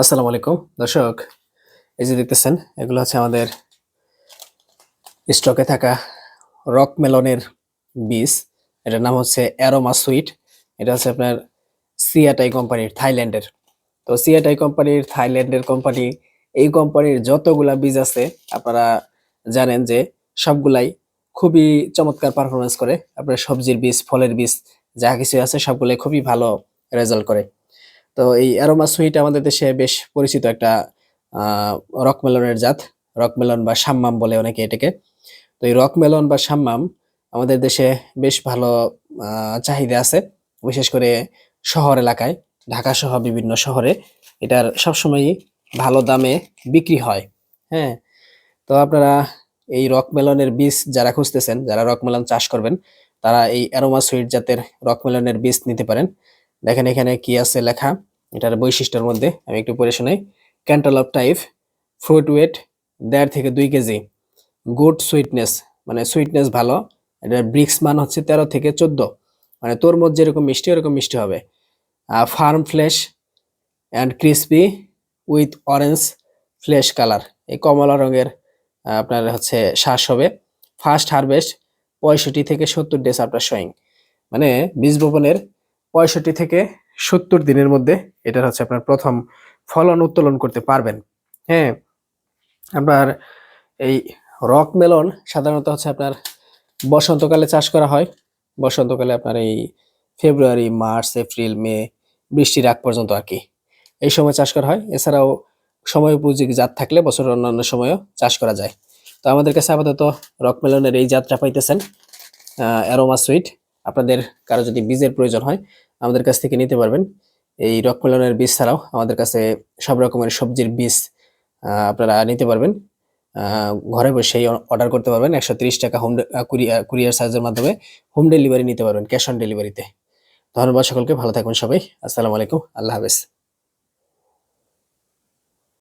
আসসালামু আলাইকুম। দর্শক, এই যে দেখতেছেন, এগুলো হচ্ছে আমাদের স্টকে থাকা রক মেলনের বীজ। এটার নাম হচ্ছে অ্যারোমা সুইট। এটা হচ্ছে আপনার সিয়াটাই কোম্পানির, থাইল্যান্ডের। তো সিয়াটাই কোম্পানির, থাইল্যান্ডের কোম্পানি, এই কোম্পানির যতগুলা বীজ আছে, আপনারা জানেন যে সবগুলাই খুবই চমৎকার পারফরমেন্স করে। আপনার সবজির বীজ, ফলের বীজ, যা কিছু আছে, সবগুলাই খুবই ভালো রেজাল্ট করে। তো এই অ্যারোমা সুইট আমাদের দেশে বেশ পরিচিত একটা রকমেলনের জাত। রকমেলন বা সাম্মাম বলে অনেকে এটাকে। তো এই রকমেলন বা সাম্মাম আমাদের দেশে বেশ ভালো চাহিদা আছে, বিশেষ করে শহর এলাকায়। ঢাকা সহ বিভিন্ন শহরে এটার সবসময়ই ভালো দামে বিক্রি হয়। হ্যাঁ তো আপনারা এই রকমেলনের বীজ যারা খুঁজতেছেন, যারা রকমেলন চাষ করবেন, তারা এই অ্যারোমা সুইট জাতের রকমেলনের বীজ নিতে পারেন। দেখেন এখানে কি আছে লেখা। এটার বৈশিষ্ট্যের মধ্যে আমি একটু পড়ে শোনাই। ক্যান্টালপ টাইপ ফ্রুট ওয়েট দেড় থেকে দুই কেজি। গুড সুইটনেস মানে সুইটনেস ভালো। এটার ব্রিক্স মান হচ্ছে তেরো থেকে চোদ্দ। মানে তরমুজ যেরকম মিষ্টি, ওরকম মিষ্টি হবে। Firm flesh and crispy with orange flesh colour এই কমলা রঙের আপনার হচ্ছে শ্বাস হবে। ফার্স্ট হারভেস্ট পঁয়ষট্টি থেকে সত্তর ডেজ আফটার শোয়িং মানে বীজ বপনের পঁয়ষট্টি থেকে সত্তর দিনের মধ্যে এটার হচ্ছে আপনার প্রথম ফলন উত্তোলন করতে পারবেন। হ্যাঁ আপনার এই রক মেলন সাধারণত হচ্ছে আপনার বসন্তকালে চাষ করা হয়। বসন্তকালে আপনার এই ফেব্রুয়ারি, মার্চ, এপ্রিল, মে বৃষ্টির আগ পর্যন্ত আর কি এই সময় চাষ করা হয়। এছাড়াও সময় উপযোগী জাত থাকলে বছরের অন্যান্য সময়ও চাষ করা যায়। তো আমাদের কাছে আপাতত রক মেলনের এই জাতটা পাইতেছেন অ্যারোমা সুইট। আপনাদের কারও যদি বীজের প্রয়োজন হয় আমাদের কাছ থেকে নিতে পারবেন। এই রকমেলনের বীজ ছাড়াও আমাদের কাছে সব রকমের সবজির বীজ আপনারা নিতে পারবেন। ঘরে বসেই অর্ডার করতে পারবেন। একশো টাকা হোম কুরিয়ার সার্জের মাধ্যমে হোম ডেলিভারি নিতে পারবেন ক্যাশ অন ডেলিভারিতে ধন্যবাদ সকলকে, ভালো থাকবেন সবাই। আসসালামু আলাইকুম, আল্লাহ হাফেজ।